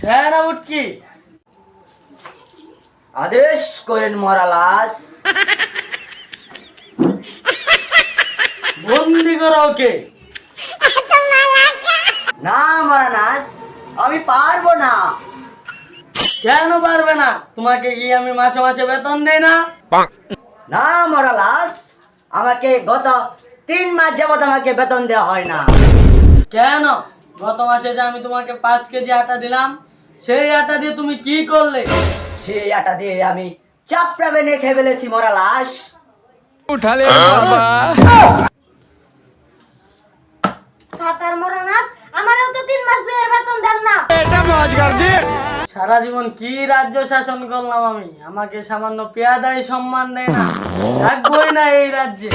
কি আদেশ করেন মরালাস বন্দি করো ওকে। না মরানাস আমি পারব না। কেন পারবে না? তোমাকে কি আমি মাসে মাসে বেতন দেই না? না মরালাস আমাকে গত তিন মাস যাবত আমাকে বেতন দেওয়া হয় না। কেন? গত মাসে যে আমি তোমাকে পাঁচ কেজি আটা দিলাম সেই আটা দিয়ে তুমি কি করলে? সেই আটা দিয়ে আমি চাপড়া বেনে খেয়ে ফেলেছি মরালাস সাতার মরা নাস আমারও তো তিন মাস দুয়ের বেতন দেন না। সারা জীবন কি রাজ্য শাসন করলাম আমি? আমাকে সামান্য পেয়াদাই সম্মান দেয় না। থাকবোই না এই রাজ্যে।